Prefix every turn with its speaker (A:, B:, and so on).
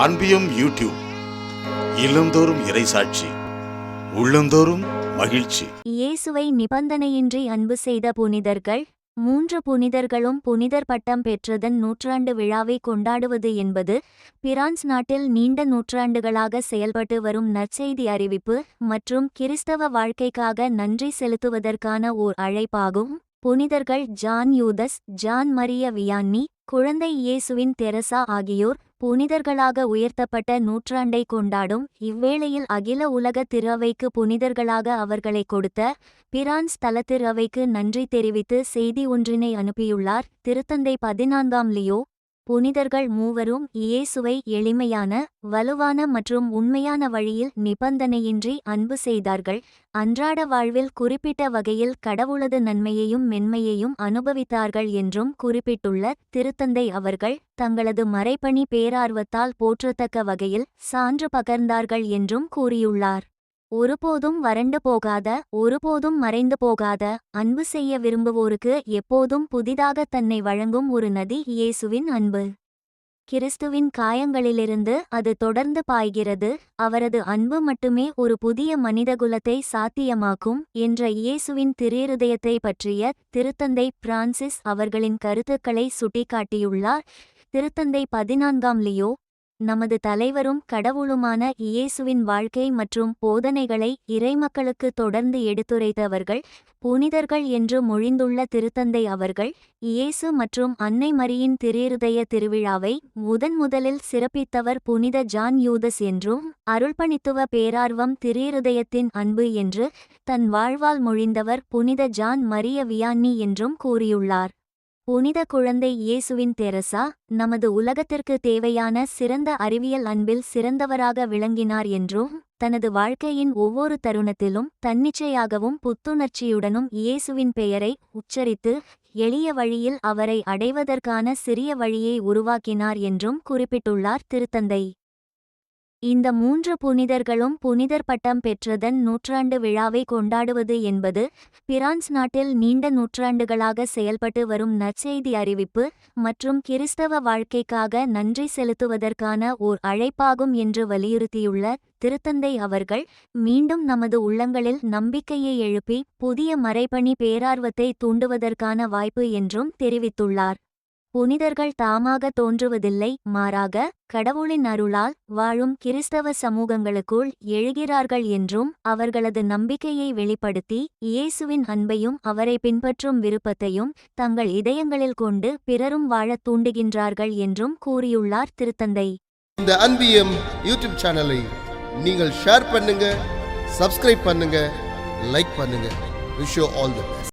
A: அன்பியும் YouTube இல்லந்தோறும் இறைசாட்சி உள்ளந்தோறும் மகிழ்ச்சி.
B: இயேசுவை நிபந்தனையின்றி அன்பு செய்த புனிதர்கள் மூன்று புனிதர்களும் புனிதர் பட்டம் பெற்றதன் நூற்றாண்டு விழாவை கொண்டாடுவது என்பது பிரான்ஸ் நாட்டில் நீண்ட நூற்றாண்டுகளாக செயல்பட்டு வரும் நற்செய்தி அறிவிப்பு மற்றும் கிறிஸ்தவ வாழ்க்கைக்காக நன்றி செலுத்துவதற்கான ஓர் அழைப்பாகும். புனிதர்கள் John Judas John Mary Vianney குழந்தை இயேசுவின் தெரசா ஆகியோர் புனிதர்களாக உயர்த்தப்பட்ட நூற்றாண்டை கொண்டாடும் இவ்வேளையில் அகில உலக திருவைக்கு புனிதர்களாக அவர்களை கொடுத்த பிரான்ஸ் தலத்திறவைக்கு நன்றி தெரிவித்து செய்தி ஒன்றினை அனுப்பியுள்ளார் திருத்தந்தை பதினான்காம் லியோ புனிதர்கள் மூவரும் இயேசுவை எளிமையான வலுவான மற்றும் உண்மையான வழியில் நிபந்தனையின்றி அன்பு செய்தார்கள். அன்றாட வாழ்வில் குறிப்பிட்ட வகையில் கடவுளது நன்மையையும் மென்மையையும் அனுபவித்தார்கள் என்றும் குறிப்பிட்டுள்ள திருத்தந்தை அவர்கள் தங்களது மறைபணி பேரார்வத்தால் போற்றத்தக்க வகையில் சான்று பகர்ந்தார்கள் என்றும் கூறியுள்ளார். ஒருபோதும் வறண்டு போகாத ஒருபோதும் மறைந்து போகாத அன்பு செய்ய விரும்புவோருக்கு எப்போதும் புதிதாக தன்னை வழங்கும் ஒரு நதி இயேசுவின் அன்பு. கிறிஸ்துவின் காயங்களிலிருந்து அது தொடர்ந்து பாய்கிறது அவரது அன்பு மட்டுமே ஒரு புதிய மனிதகுலத்தை சாத்தியமாக்கும் என்ற இயேசுவின் திரிருதயத்தை பற்றிய திருத்தந்தை பிரான்சிஸ் அவர்களின் கருத்துக்களை சுட்டிக்காட்டியுள்ளார். திருத்தந்தை பதினான்காம் லியோ நமது தலைவரும் கடவுளுமான இயேசுவின் வாழ்க்கை மற்றும் போதனைகளை இறைமக்களுக்கு தொடர்ந்து எடுத்துரைத்தவர்கள் புனிதர்கள் என்று மொழிந்துள்ள திருத்தந்தை அவர்கள் இயேசு மற்றும் அன்னை மரியின் திரிருதய திருவிழாவை முதன் முதலில் சிறப்பித்தவர் புனித ஜான் யூதஸ் என்றும் அருள்பணித்துவ பேரார்வம் திரிருதயத்தின் அன்பு என்று தன் வாழ்வால் மொழிந்தவர் புனித ஜான் மரிய வியான்னி என்றும் கூறியுள்ளார். புனித குழந்தை இயேசுவின் தெரசா நமது உலகத்திற்கு தேவையான சிறந்த அறிவியல் அன்பில் சிறந்தவராக விளங்கினார் என்றும் தனது வாழ்க்கையின் ஒவ்வொரு தருணத்திலும் தன்னிச்சையாகவும் புத்துணர்ச்சியுடனும் இயேசுவின் பெயரை உச்சரித்து எளிய வழியில் அவரை அடைவதற்கான சிறிய வழியை உருவாக்கினார் என்றும் குறிப்பிட்டுள்ளார் திருத்தந்தை. இந்த மூன்று புனிதர்களும் புனிதர் பட்டம் பெற்றதன் நூற்றாண்டு விழாவை கொண்டாடுவது என்பது பிரான்ஸ் நாட்டில் நீண்ட நூற்றாண்டுகளாக செயல்பட்டு வரும் நற்செய்தி அறிவிப்பு மற்றும் கிறிஸ்தவ வாழ்க்கைக்காக நன்றி செலுத்துவதற்கான ஓர் அழைப்பாகும் என்று வலியுறுத்தியுள்ள திருத்தந்தை அவர்கள் மீண்டும் நமது உள்ளங்களில் நம்பிக்கையை எழுப்பி புதிய மறைபணி பேரார்வத்தை தூண்டுவதற்கான வாய்ப்பு என்றும் தெரிவித்துள்ளார். புனிதர்கள் தாமாக தோன்றுவதில்லை மாறாக கடவுளின் அருளால் வாழும் கிறிஸ்தவ சமூகங்களுக்குள் எழுகிறார்கள் என்றும் அவர்களது நம்பிக்கையை வெளிப்படுத்தி இயேசுவின் அன்பையும் அவரை பின்பற்றும் விருப்பத்தையும் தங்கள் இதயங்களில் கொண்டு பிறரும் வாழத் தூண்டுகின்றார்கள் என்றும் கூறியுள்ளார் திருத்தந்தை.
C: இந்த அன்பியம் யூடியூப் சேனலை நீங்கள் ஷேர் பண்ணுங்க சப்ஸ்கிரைப் பண்ணுங்க லைக் பண்ணுங்க. Wish all the